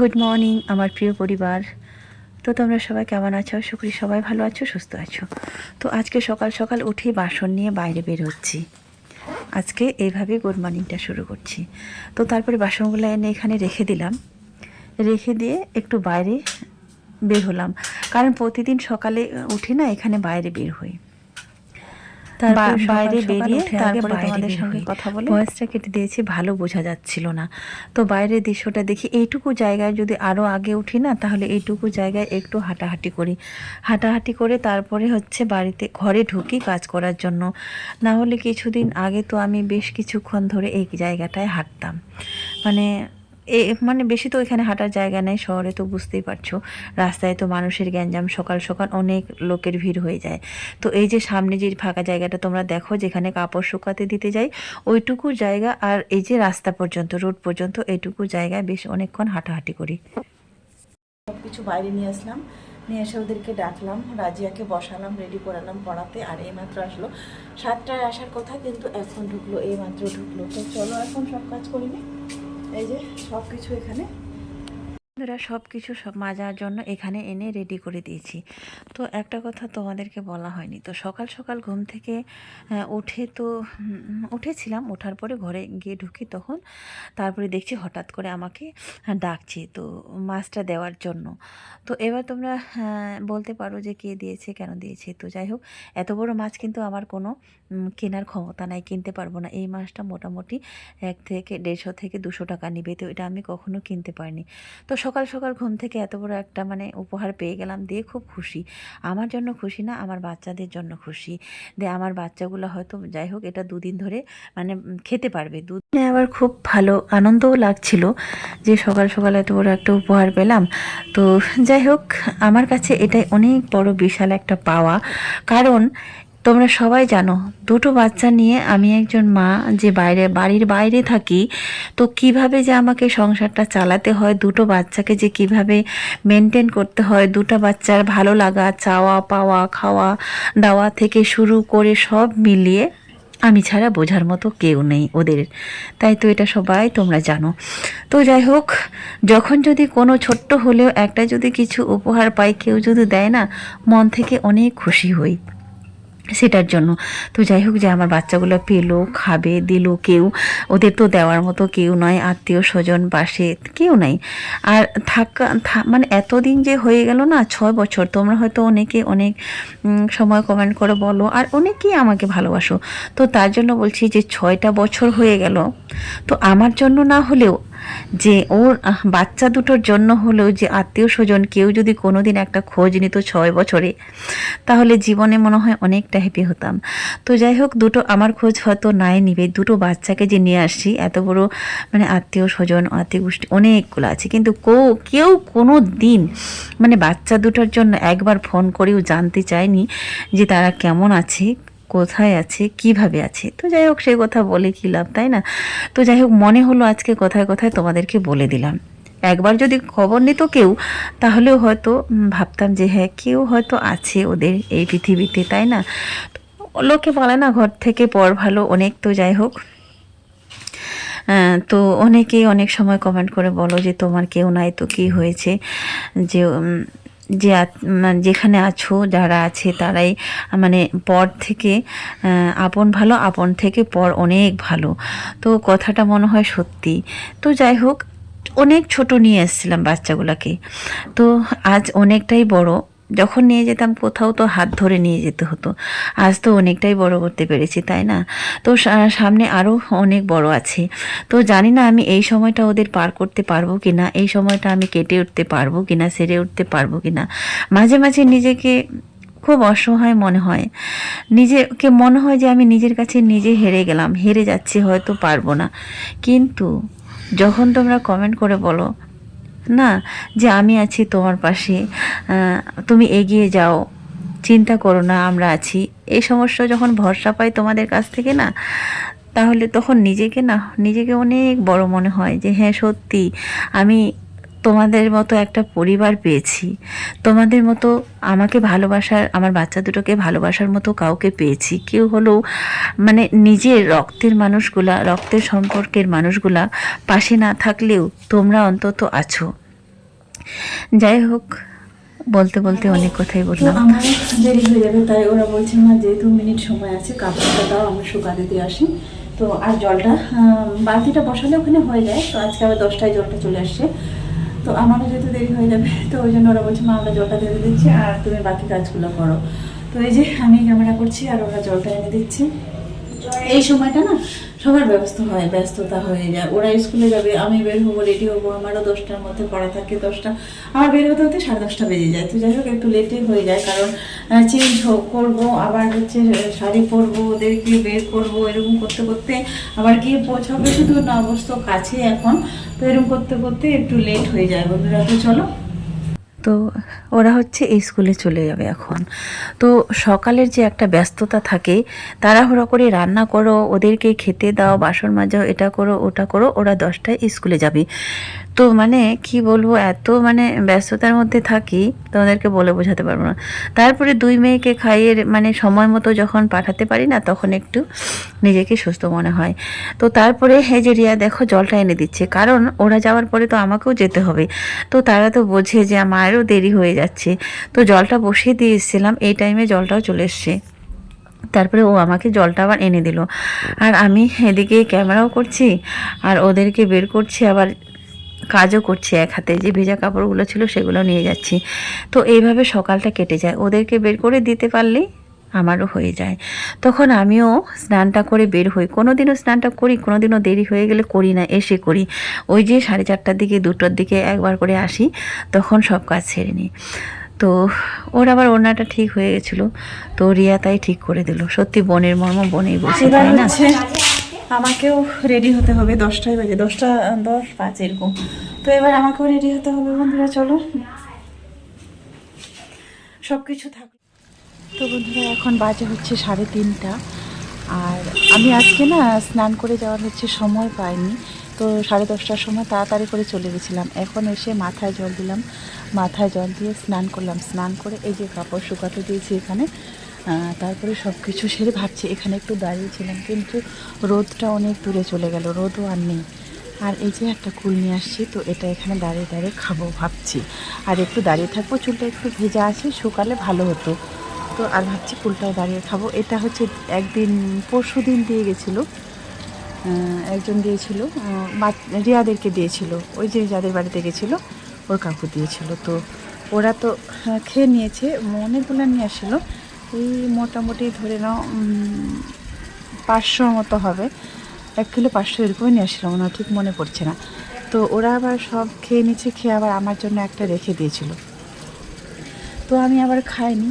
Good morning আমার প্রিয় পরিবার। তো তোমরা সবাই কেমন আছো? শুক্রি সবাই ভালো আছো, সুস্থ আছো। তো আজকে সকাল সকাল উঠে বাসন নিয়ে বাইরে বের হচ্ছি। আজকে এইভাবে গুড মর্নিংটা শুরু করছি। তো তারপরে বাসনগুলো এনে এখানে রেখে দিলাম। রেখে দিয়ে একটু বাইরে বের হলাম। কারণ প্রতিদিন সকালে উঠে না এখানে বাইরে বের হই। তারপর বাইরে বেরিয়ে তারপরে তোমাদের সঙ্গে কথা বলে ভয়েসটা কেটে দিয়েছি ভালো বোঝা যাচ্ছিল না। তো বাইরের দৃশ্যটা দেখি এইটুকু জায়গায় যদি আরও আগে উঠি না তাহলে এইটুকু জায়গায় একটু হাঁটাহাঁটি করি। হাঁটাহাঁটি করে তারপরে হচ্ছে বাড়িতে ঘরে ঢুকি কাজ করার জন্য। না হলে কিছুদিন আগে তো আমি বেশ কিছুক্ষণ ধরে এই জায়গাটায় হাঁটতাম। মানে এ মানে বেশি তো এখানে হাঁটার জায়গা নেই, শহরে তো বুঝতেই পারছ। রাস্তায় তো মানুষের গ্যাঞ্জাম সকাল সকাল অনেক লোকের ভিড় হয়ে যায়। তো এই যে সামনে যে ফাঁকা জায়গাটা তোমরা দেখো, যেখানে কাপড় শুকাতে দিতে যাই, ওইটুকু জায়গা আর এই যে রাস্তা পর্যন্ত, রোড পর্যন্ত, এইটুকু জায়গায় বেশ অনেকক্ষণ হাঁটাহাঁটি করি। সব কিছু বাইরে নিয়ে আসলাম, নিয়ে এসে ওদেরকে ডাকলাম, রাজিয়াকে বসালাম রেডি করালাম পড়াতে, আর এই মাত্র আসলো। সাতটায় আসার কথা, কিন্তু এখন ঢুকলো এই মাত্র ঢুকলো। তো চলো এখন সব কাজ করিনি এই যে সব কিছু এখানে বন্ধুরা সব কিছু সব মাজার জন্য এখানে এনে রেডি করে দিয়েছি। তো একটা কথা তোমাদেরকে বলা হয়নি। তো সকাল সকাল ঘুম থেকে উঠে তো উঠেছিলাম। ওঠার পরে ঘরে গিয়ে ঢুকি তখন। তারপরে দেখছি হঠাৎ করে আমাকে ডাকছে তো মাছটা দেওয়ার জন্য। তো এবার তোমরা বলতে পারো যে কে দিয়েছে, কেন দিয়েছে। তো যাই হোক, এত বড় মাছ কিন্তু আমার কোনো কেনার ক্ষমতা নাই, কিনতে পারব না। এই মাছটা মোটামুটি এক থেকে দেড়শো থেকে দুশো টাকা নিবে। তো এটা আমি কখনো কিনতে পারিনি। তো সকাল সকাল ঘুম থেকে এত বড় একটা মানে উপহার পেয়ে গেলাম দিয়ে খুব খুশি। আমার জন্য খুশি না, আমার বাচ্চাদের জন্য খুশি। যে আমার বাচ্চাগুলো হয়তো যাই হোক এটা দুদিন ধরে মানে খেতে পারবে। দুদিনে আবার খুব ভালো আনন্দও লাগছিল যে সকাল সকাল এত বড় একটা উপহার পেলাম। তো যাই হোক, আমার কাছে এটাই অনেক বড় বিশাল একটা পাওয়া। কারণ তোমরা সবাই জানো, দুটো বাচ্চা নিয়ে আমি একজন মা যে বাইরে, বাড়ির বাইরে থাকি, তো কীভাবে যে আমাকে সংসারটা চালাতে হয়, দুটো বাচ্চাকে যে কীভাবে মেনটেন করতে হয়, দুটো বাচ্চার ভালো লাগা, চাওয়া, পাওয়া, খাওয়া, দাওয়া থেকে শুরু করে সব মিলিয়ে আমি ছাড়া বোঝার মতো কেউ নেই ওদের। তাই তো এটা সবাই তোমরা জানো। তো যাই হোক, যখন যদি কোনো ছোট্ট হলেও একটা যদি কিছু উপহার পাই, কেউ যদি দেয় না, মন থেকে অনেক খুশি হই। সেটার জন্য। তো যাই হোক যে আমার বাচ্চাগুলো পেল, খাবে, দিল কেউ। ওদের তো দেওয়ার মতো কেউ নয়, আত্মীয় স্বজন, পাশে কেউ নাই। আর থাকা মানে এতদিন যে হয়ে গেল না, ছয় বছর, তোমরা হয়তো অনেকে অনেক সময় কমেন্ট করে বলো, আর অনেকেই আমাকে ভালোবাসো। তো তার জন্য বলছি যে ছয়টা বছর হয়ে গেল, তো আমার জন্য না হলেও যে ওর বাচ্চা দুটোর জন্য হলেও যে আত্মীয় স্বজন কেউ যদি কোনোদিন একটা খোঁজ নিত ছয় বছরে, তাহলে জীবনে মনে হয় অনেকটা হ্যাপি হতাম। তো যাই হোক, দুটো আমার খোঁজ হয়তো নাই নিবে, দুটো বাচ্চাকে যে নিয়ে আসছি, এত বড় মানে আত্মীয় স্বজন আত্মীয় গোষ্ঠী অনেকগুলো আছে। কিন্তু কেউ কেউ কোনো দিন মানে বাচ্চা দুটোর জন্য একবার ফোন করেও জানতে চায়নি যে তারা কেমন আছে। কোথায় আছে, কীভাবে আছে? তো যাই হোক, সেই কথা বলে কি লাভ তাই না? তো যাই হোক, মনে হলো আজকে কথায় কথায় তোমাদেরকে বলে দিলাম। একবার যদি খবর নিত কেউ, তাহলেও হয়তো ভাবতাম যে হ্যাঁ কেউ হয়তো আছে ওদের এই পৃথিবীতে, তাই না? লোকে বলে না, ঘর থেকে পর ভালো, অনেক তো যাই হোক। তো অনেকেই অনেক সময় কমেন্ট করে বলো যে তোমার কেউ নাই, তো কি হয়েছে? যে যে যেখানে আছো, যারা আছে, তারাই মানে পর থেকে আপন ভালো, আপন থেকে পর অনেক ভালো। তো কথাটা মনে হয় সত্যি। তো যাই হোক, অনেক ছোট নিয়ে এসেছিলাম বাচ্চাগুলোকে। তো আজ অনেকটাই বড়। যখন নিয়ে যেতাম কোথাও তো হাত ধরে নিয়ে যেতে হতো। আজ তো অনেকটাই বড় করতে পেরেছি, তাই না? তো সামনে আরও অনেক বড় আছে। তো জানি না আমি এই সময়টা ওদের পার করতে পারব কি না এই সময়টা আমি কেটে উঠতে পারব কি না সেরে উঠতে পারব কি না মাঝে মাঝে নিজেকে খুব অসহায় মনে হয়। নিজেকে মনে হয় যে আমি নিজের কাছে নিজে হেরে গেলাম, হেরে যাচ্ছি, হয়তো পারব না। কিন্তু যখন তোমরা কমেন্ট করে বলো না যে আমি আছি তোমার পাশে তুমি এগিয়ে যাও, চিন্তা করো না, আমরা আছি। এই সমস্যা যখন ভরসা পাই তোমাদের কাছ থেকে না, তাহলে তখন নিজেকে না, নিজেকে অনেক বড় মনে হয় যে হ্যাঁ সত্যি, আমি তোমাদের মতো একটা পরিবার পেয়েছি। তোমাদের মতো আমাকে ভালোবাসার, আমার বাচ্চা দুটোকে ভালোবাসার মতো কাউকে পেয়েছি। কেউ হলেও মানে নিজের রক্তের মানুষগুলা, রক্তের সম্পর্কের মানুষগুলা পাশে না থাকলেও তোমরা অন্তত আছো। যাই হোক বলতে বলতে অনেক কথাই বললাম। আমার দেরি হয়ে যাবে তাই ওরা বলছে মা যেহেতু মিনিট সময় আছে কাপড়টা দাও আমরা শুকাতে দিয়ে আসি। তো আর জলটা বালতিটা বসালে ওখানে হয়ে যায় তো আজকে আবার দশটায় জলটা চলে আসছে। তো আমারও যেহেতু দেরি হয়ে যাবে তো ওই জন্য ওরা বলছে মা আমরা জলটা দিয়ে দিচ্ছি আর তুমি বাকি কাজগুলো করো। তো এই যে আমি ক্যামেরা করছি আর ওরা জলটা এনে দিচ্ছি। এই সময়টা না সবার ব্যস্ত হয়, ব্যস্ততা হয়ে যায়। ওরা স্কুলে যাবে, আমি বের হব, রেডি হব, আমারও দশটার মধ্যে পড়া থাকে দশটা। আমার বের হতে হতে সাড়ে দশটা বেজে যায়। তো যাই হোক, একটু লেটে হয়ে যায়, কারণ চেঞ্জ হোক করব, আবার হচ্ছে শাড়ি পরবো ওদেরকে বের করব, এরকম করতে করতে আবার গিয়ে পৌঁছাবে। শুধু নবস্ত কাছে এখন। তো এরকম করতে করতে একটু লেট হয়ে যায়। বন্ধুরা, তো চলো তো ওরা হচ্ছে এই স্কুলে চলে যাবে এখন। তো সকালের যে একটা ব্যস্ততা থাকে, তাড়াহুড়ো করে রান্না করো, ওদেরকে খেতে দাও, বাসন মাজাও এটা করো, ওটা করো, ওরা দশটায় স্কুলে যাবে। মানে কি বলব, এত মানে ব্যস্ততার মধ্যে থাকি, তোমাদেরকে বলে বোঝাতে পারব না। তারপরে দুই মেয়েকে খাইয়ে মানে সময় মতো যখন পাঠাতে পারি না, তখন একটু নিজেকে সুস্থ মনে হয়। তো তারপরে এই যে রিয়া, দেখো জলটা এনে দিচ্ছে। কারণ ওরা যাওয়ার পরে তো আমাকেও যেতে হবে। তো তারা তো বোঝে যে আমারও দেরি হয়ে যাচ্ছে। তো জলটা বসিয়ে দিয়ে এসেছিলাম, এই টাইমে জলটাও চলে এসছে। তারপরে ও আমাকে জলটা আবার এনে দিল। আর আমি এদিকে ক্যামেরাও করছি, আর ওদেরকে বের করছি, আবার কাজও করছি এক হাতে। যে ভেজা কাপড়গুলো ছিল সেগুলো নিয়ে যাচ্ছি। তো এইভাবে সকালটা কেটে যায়। ওদেরকে বের করে দিতে পারলেই আমারও হয়ে যায়। তখন আমিও স্নানটা করে বের হই। কোনো দিনও স্নানটা করি কোনো দিনও দেরি হয়ে গেলে করি না, এসে করি। ওই যে সাড়ে চারটার দিকে, দুটোর দিকে একবার করে আসি, তখন সব কাজ ছেড়ে নিই। তো ওর আবার ওনাটা ঠিক হয়ে গেছিল। তো রিয়া তাই ঠিক করে দিল। সত্যি বনের মর্ম বনেই বসে, তাই না? আমাকেও রেডি হতে হবে দশটায় বাজে, দশটা, দশ পাঁচ এরকম। তো এবার আমাকেও রেডি হতে হবে বন্ধুরা, চলো। সব কিছু থাক তো বন্ধুরা, এখন বাজে হচ্ছে সাড়ে তিনটা। আর আমি আজকে না স্নান করে যাওয়ার হচ্ছে সময় পাইনি। তো সাড়ে দশটার সময় তাড়াতাড়ি করে চলে গেছিলাম। এখন এসে মাথায় জল দিলাম। মাথায় জল দিয়ে স্নান করলাম। স্নান করে এই যে কাপড় শুকাতে দিয়েছি এখানে। তারপরে সব কিছু সেরে ভাবছি, এখানে একটু দাঁড়িয়েছিলাম, কিন্তু রোদটা অনেক দূরে চলে গেল, রোদও আর নেই। আর এই যে একটা কুল নিয়ে আসছি, তো এটা এখানে দাঁড়িয়ে দাঁড়িয়ে খাব ভাবছি। আর একটু দাঁড়িয়ে থাকব, চুলটা একটু ভেজা আছে, শুকালে ভালো হতো। তো আর ভাবছি কুলটাও দাঁড়িয়ে খাব। এটা হচ্ছে একদিন, পরশু দিন দিয়ে গেছিল। একজন দিয়েছিল রিয়াদেরকে দিয়েছিল। ওই যে যাদের বাড়িতে গেছিল, ওর কাকু দিয়েছিল। তো ওরা তো খেয়ে নিয়েছে অনেকগুলো নিয়ে আসলো এই মোটামুটি ধরে নাও পাঁচশোর মতো হবে। এক কিলো পাঁচশো এরকমই নিয়ে আসছিলাম না ঠিক মনে পড়ছে না। তো ওরা আবার সব খেয়ে নিচ্ছে, খেয়ে আবার আমার জন্য একটা রেখে দিয়েছিল। তো আমি আবার খাইনি।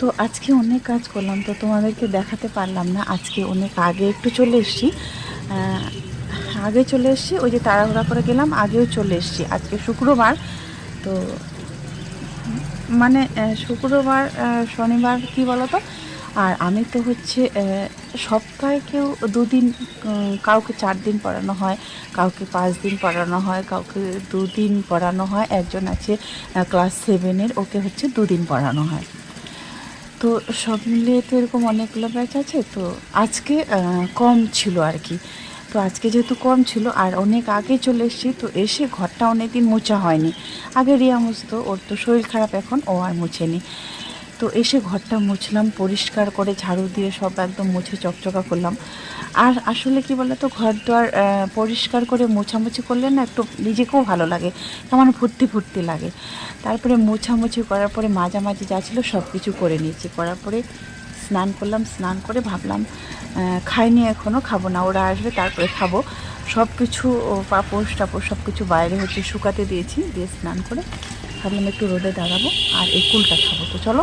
তো আজকে অনেক কাজ করলাম, তো তোমাদেরকে দেখাতে পারলাম না। আজকে অনেক আগে একটু চলে এসেছি। আগে চলে এসেছি, ওই যে তাড়াহুড়া করে গেলাম, আগেও চলে এসেছি। আজকে শুক্রবার, তো মানে শুক্রবার শনিবার কি বলতো? আর আমি তো হচ্ছে সপ্তাহে কেউ দুদিন কাউকে চার দিন পড়ানো হয়, কাউকে পাঁচ দিন পড়ানো হয়, কাউকে দুদিন পড়ানো হয়। একজন আছে ক্লাস সেভেনের, ওকে হচ্ছে দুদিন পড়ানো হয়। তো সব মিলিয়ে তো এরকম অনেকগুলো ব্যাচ আছে। তো আজকে কম ছিল আর কি। তো আজকে যেহেতু কম ছিল, আর অনেক আগে চলে এসেছি, তো এসে ঘরটা অনেক দিন মোছা হয়নি। আগে রিয়া মুছতো, ওর তো শরীর খারাপ এখন, ও আর মুছেনি। তো এসে ঘরটা মুছলাম, পরিষ্কার করে ঝাড়ু দিয়ে সব একদম মুছে চকচকা করলাম। আর আসলে কি বলতো, ঘর দোয়ার পরিষ্কার করে মোছামুছি করলে না একটু নিজেকেও ভালো লাগে, কেমন ফুর্তি ফুর্তি লাগে। তারপরে মোছামুছি করার পরে মাঝামাঝি যা ছিল সব কিছু করে নিয়েছি। করার পরে স্নান করলাম, স্নান করে ভাবলাম খাইনি এখনও খাব না। ওরা আসবে, তারপরে খাব। সব কিছু পাপোশ টাপোশ সব কিছু বাইরে হচ্ছে শুকাতে দিয়েছি, দিয়ে স্নান করে ভাবলাম একটু রোদে দাঁড়াবো আর এই কুলটা খাব। তো চলো।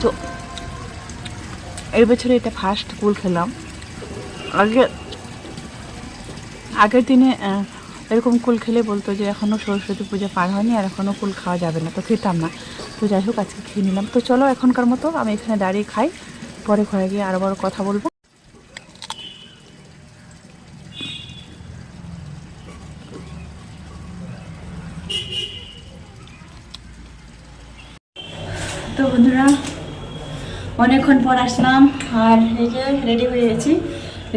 তো এই বছরে এটা ফার্স্ট কুল খেলাম। আগে, আগের দিনে এরকম কুল খেলে বলতো যে এখনও সরস্বতী পূজা পার হয়নি আর এখনও কুল খাওয়া যাবে না, তো খেতাম না। তো যাই হোক, আজকে খেয়ে নিলাম। তো চলো, এখনকার মতো আমি এখানে দাঁড়িয়ে খাই। পরে ঘরে গিয়ে আরও বড় কথা বলব। তো বন্ধুরা, অনেকক্ষণ পর আসলাম আর এই যে রেডি হয়ে গেছি।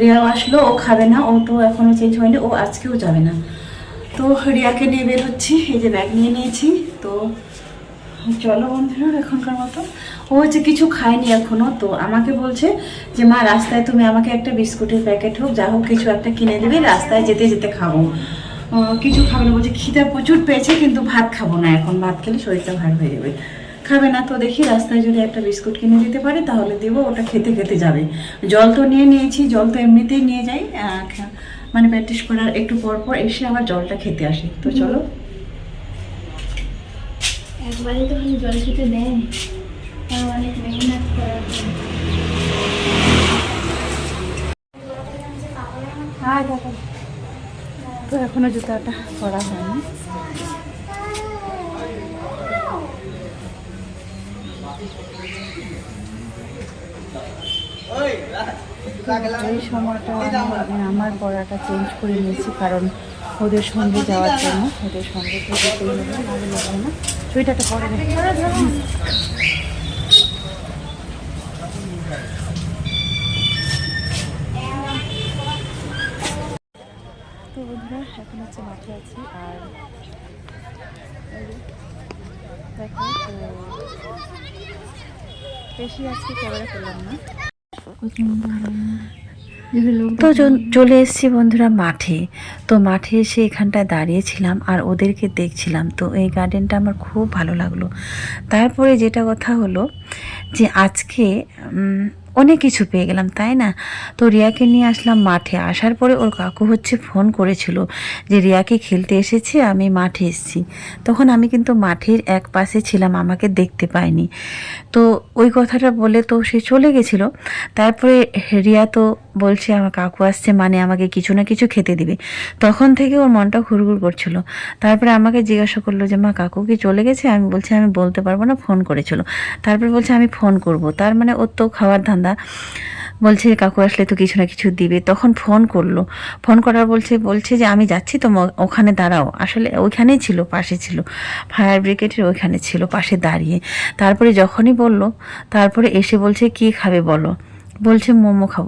রিয়াও আসলো, ও খাবে না, ও তো এখনও চেঞ্জ হয়নি, ও আজকেও যাবে না। তো রিয়াকে নিয়ে বের হচ্ছি, এই যে ব্যাগ নিয়ে নিয়েছি। তো চলো বন্ধুরা, এখনকার মতো। ও হচ্ছে কিছু খায়নি এখনও, তো আমাকে বলছে যে, মা, রাস্তায় তুমি আমাকে একটা বিস্কুটের প্যাকেট হোক, যা হোক, কিছু একটা কিনে দেবে, রাস্তায় যেতে যেতে খাব। কিছু খাবে না, বলছে, খিদা প্রচুর পেয়েছে, কিন্তু ভাত খাব না, এখন ভাত খেলে শরীরটা ভার হয়ে যাবে। খাবে না, তো দেখি রাস্তায় যদি একটা বিস্কুট কিনে দিতে পারে, তাহলে দেবো, ওটা খেতে খেতে যাবে। জল তো নিয়ে নিয়েছি, জল তো এমনিতেই নিয়ে যাই মানে প্র্যাকটিস করার একটু পর পর এসে আবার জলটা খেতে আসি। তো চলো। একবারে তো জল খেতে দেয়। আর অনেক মেহনত করার। হ্যাঁ তো এখনও জুতাটা পরা হয়নি। এই সময়টা আমার পড়াটা চেঞ্জ করে নিয়েছি কারণ ওদের সঙ্গে যাওয়ার জন্য, ওদের সঙ্গে তো না। পরে তো বন্ধুরা, এখন হচ্ছে মাঠে আছি, আর দেখো বেশি আজকে ক্যামেরা করলাম না। তো চলে এসেছি বন্ধুরা মাঠে। তো মাঠে এসে এখানটায় দাঁড়িয়েছিলাম আর ওদেরকে দেখছিলাম। তো এই গার্ডেনটা আমার খুব ভালো লাগল। তারপরে যেটা কথা হলো যে আজকে অনেক কিছু পেয়ে গেলাম, তাই না? তো রিয়াকে নিয়ে আসলাম মাঠে। আসার পরে ওর কাকু হচ্ছে ফোন করেছিল যে, রিয়াকে খেলতে এসেছে, আমি মাঠে এসেছি। তখন আমি কিন্তু মাঠের এক পাশে ছিলাম, আমাকে দেখতে পাইনি তো ওই কথাটা বলে তো সে চলে গেছিল। তারপরে রিয়া তো বলছে, আমার কাকু আসছে মানে আমাকে কিছু না কিছু খেতে দিবে। তখন থেকে ওর মনটা ঘুরঘুর করছিল। তারপরে আমাকে জিজ্ঞাসা করল যে, মা, কাকু কি চলে গেছে? আমি বলছি, আমি বলতে পারব না, ফোন করেছিল। তারপরে বলছে, আমি ফোন করব। তার মানে ওর তো খাওয়ার ধান্দা বলছে, কাকু, আসলে তো কিছু না কিছু দিবে। তখন ফোন করল। ফোন করার বলছে বলছে যে, আমি যাচ্ছি, তো ওখানে দাঁড়াও। আসলে ওইখানেই ছিল, পাশে ছিল। ফায়ার ব্রিগেডের ওইখানে ছিল, পাশে দাঁড়িয়ে। তারপরে যখনই বলল, তারপরে এসে বলছে, কি খাবে বলো? বলছে মোমো খাব।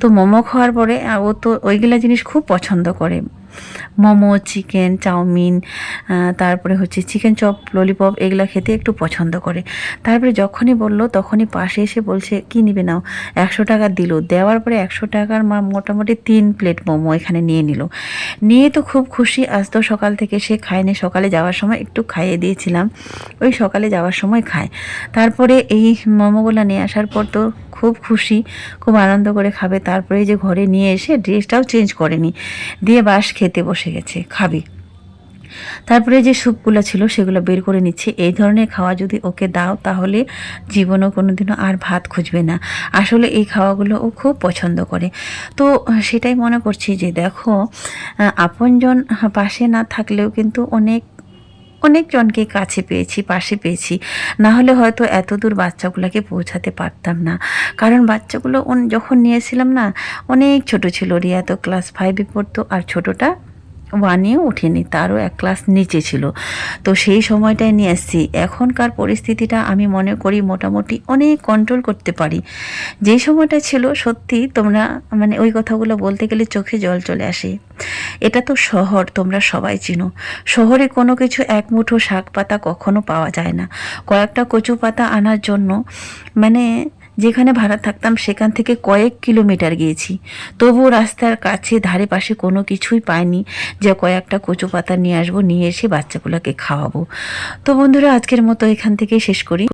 তো মোমো খাওয়ার পরে ও তো ওইগুলা জিনিস খুব পছন্দ করে। মোমো, চিকেন, চাউমিন তারপরে হচ্ছে চিকেন চপ ললিপপ এগুলো খেতে একটু পছন্দ করে। তারপরে যখনই বলল, তখনই পাশে এসে বলছে, কি নিবে নাও? একশো টাকা দিল। দেওয়ার পরে একশো টাকার মা মোটামুটি তিন প্লেট মোমো এখানে নিয়ে নিল। নিয়ে তো খুব খুশি। আজ তো সকাল থেকে সে খায়নি। সকালে যাওয়ার সময় একটু খাইয়ে দিয়েছিলাম। ওই সকালে যাওয়ার সময় খায়। তারপরে এই মোমোগুলো নিয়ে আসার পর তো খুব খুশি, খুব আনন্দ করে খাবে। তারপরে যে ঘরে নিয়ে এসে ড্রেসটাও চেঞ্জ করেনি। দিয়ে বাস খেতে বসে গেছে, খাবে। তারপরে যে স্যুপগুলো ছিল সেগুলো বের করে নিচ্ছে। এই ধরনের খাওয়া যদি ওকে দাও তাহলে জীবনও কোনোদিনও আর ভাত খুঁজবে না। আসলে এই খাওয়াগুলো ও খুব পছন্দ করে। তো সেটাই মনে করছি যে দেখো আপনজন পাশে না থাকলেও কিন্তু অনেক অনেকজনকে কাছে পেয়েছি, পাশে পেয়েছি। না হলে হয়তো এত দূর বাচ্চাগুলোকে পৌঁছাতে পারতাম না। কারণ বাচ্চাগুলো যখন নিয়েছিলাম না, অনেক ছোট ছিল। রিয়া তো ক্লাস ফাইভে পড়তো আর ছোটটা ওয়ানেও ওঠেনি, তারও এক ক্লাস নিচে ছিল। তো সেই সময়টায় নিয়ে এসেছি। এখনকার পরিস্থিতিটা আমি মনে করি মোটামুটি অনেক কন্ট্রোল করতে পারি। যে সময়টা ছিল, সত্যি তোমরা মানে ওই কথাগুলো বলতে গেলে চোখে জল চলে আসে। এটা তো শহর, তোমরা সবাই চিনো। শহরে কোনো কিছু এক মুঠো শাক পাতা কখনো পাওয়া যায় না। কয়েকটা কচু পাতা আনার জন্য মানে যেখানে ভাড়া থাকতাম সেখান থেকে কয়েক কিলোমিটার গিয়েছি। তবুও রাস্তার কাছে ধারে পাশে কোনো কিছুই পাইনি যে কয়েকটা কচু পাতা নিয়ে আসব, নিয়ে এসে বাচ্চাগুলোকে খাওয়াবো। তো বন্ধুরা, আজকের মতো এখান থেকেই শেষ করি।